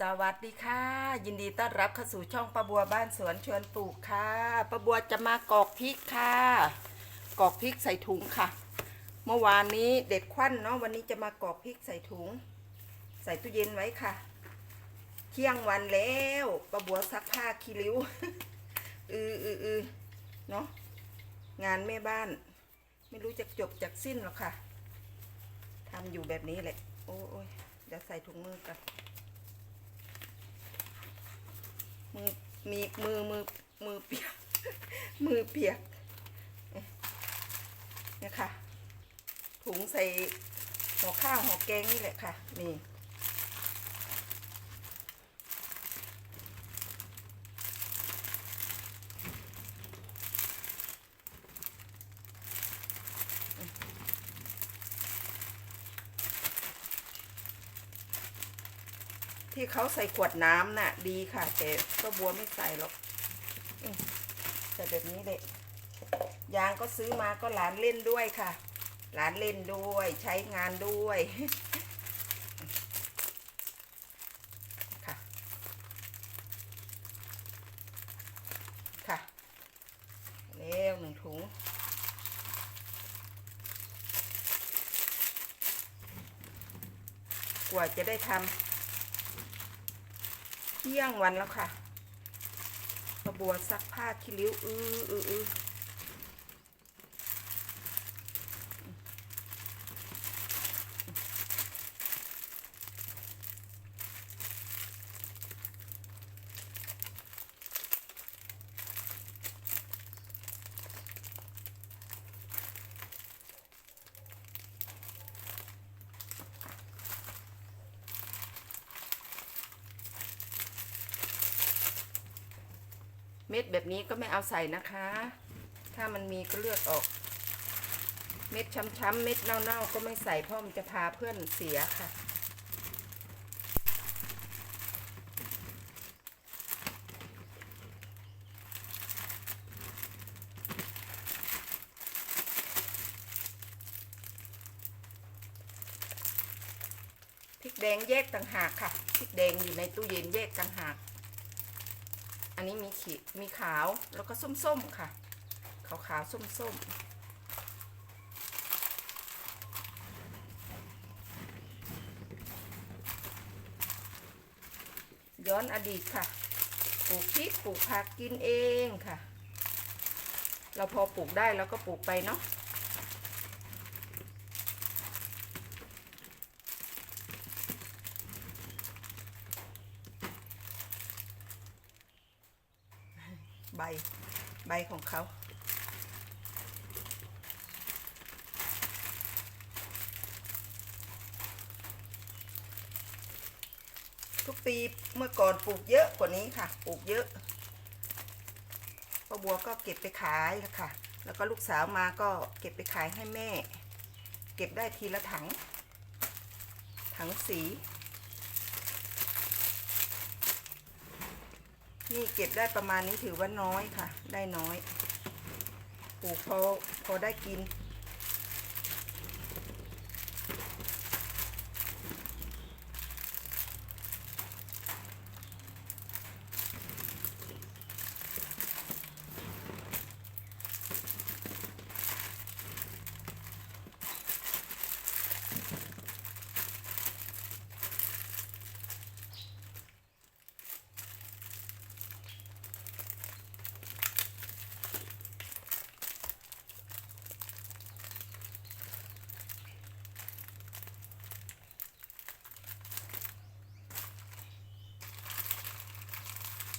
สวัสดีค่ะ ยินดีต้อนรับเข้าสู่ช่องป้าบัวบ้านสวนชวนปลูกค่ะป้าบัวจะมากอกพริกค่ะ กอกพริกใส่ถุงค่ะ เมื่อวานนี้เด็ดควันเนาะวันนี้จะมากอกพริกใส่ถุง ใส่ตู้เย็นไว้ค่ะ เที่ยงวันแล้วป้าบัวซักผ้าคีริ้วอืออืออือเนาะงานแม่บ้าน ไม่รู้จะจบจากสิ้นหรอกค่ะทำอยู่แบบนี้แหละ โอ้ยเดี๋ยวใส่ถุงมือกัน มือมีมือมือมือเปียก มือเปียกเอ๊ะเนี่ยค่ะ ถุงใส่ห่อข้าวห่อแกงนี่แหละค่ะ นี่ ที่เขาใส่ขวดน้ำน่ะ ดีค่ะแต่ก็บัวไม่ใส่หรอกใส่แบบนี้เลยยางก็ซื้อมาก็หลานเล่นด้วยค่ะ หลานเล่นด้วยใช้งานด้วยค่ะค่ะเร็วหนึ่งถุงกว่าจะได้ทำ เที่ยงวันแล้วค่ะกระบัวซักผ้าคิริ้วอืออืออือ ม็ดแบบนี้ก็ไม่เอาใส่นะคะ ถ้ามันมีก็เลือกออก เม็ดช้ำๆเม็ดเน่าๆก็ไม่ใส่เพราะมันจะพาเพื่อนเสียค่ะ พริกแดงแยกต่างหากค่ะ พริกแดงอยู่ในตู้เย็นแยกต่างหาก อันนี้มีขีดมีขาวแล้วก็ส้มๆค่ะ ขาวขาวๆส้มๆ ย้อนอดีตค่ะ ปลูกพริกปลูกผักกินเองค่ะ เราพอปลูกได้แล้วก็ปลูกไปเนาะ ใบใบของเขา ทุกปีเมื่อก่อนปลูกเยอะกว่านี้ค่ะ ปลูกเยอะป้าบัวก็เก็บไปขายแล้วค่ะ แล้วก็ลูกสาวมาก็เก็บไปขายให้แม่ เก็บได้ทีละถัง ถังสี นี่เก็บได้ประมาณนี้ถือว่าน้อยค่ะ ได้น้อยปลูกพอพอได้กิน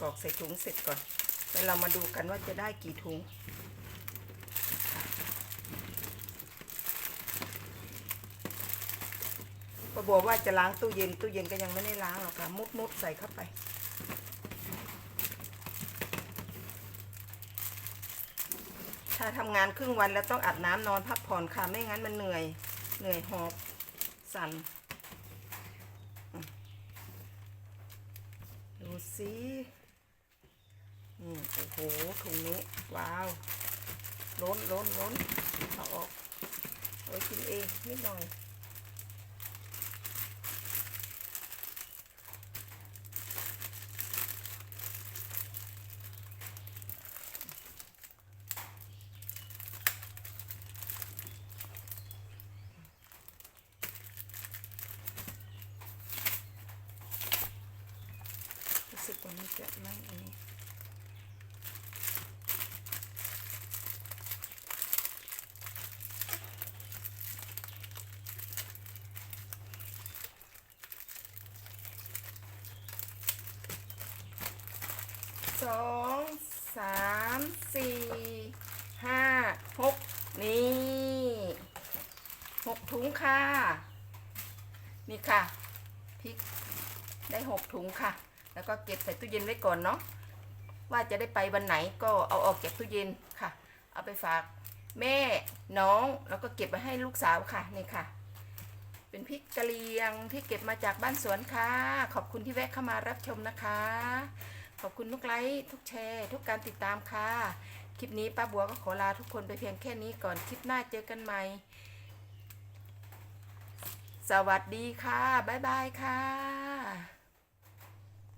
อกใส่ถุงเสร็จก่อนแล้วเรามาดูกันว่าจะได้กี่ถุงก็บอกว่าจะล้างตู้เย็นตู้เย็นก็ยังไม่ได้ล้างหรอกค่ะ มุดมุดใส่เข้าไป ถ้าทำงานครึ่งวันแล้วต้องอาบน้ำนอนพักผ่อนค่ะ ไม่งั้นมันเหนื่อย เหนื่อยหอบ สั่นดูสิ อืมโอ้โหถุงนี้ ว้าว ล้นล้นล้นเอาออกเอาไว้กินเองนิดหน่อย มันจะไม่อันนี้ สองสามสี่ห้าหกนี่หกถุงค่ะ นี่ค่ะพริกได้หกถุงค่ะ แล้วก็เก็บใส่ตู้เย็นไว้ก่อนเนาะว่าจะได้ไปวันไหนก็เอาออกจากตู้เย็นค่ะ เอาไปฝากแม่น้องแล้วก็เก็บไว้ให้ลูกสาวค่ะนี่ค่ะ เป็นพริกกะเหรี่ยงที่เก็บมาจากบ้านสวนค่ะ ขอบคุณที่แวะเข้ามารับชมนะคะ ขอบคุณทุกไลค์ทุกแชร์ ทุกการติดตามค่ะ คลิปนี้ป้าบัวก็ขอลาทุกคนไปเพียงแค่นี้ก่อนคลิปหน้าเจอกันใหม่ สวัสดีค่ะ บ๊ายบายค่ะ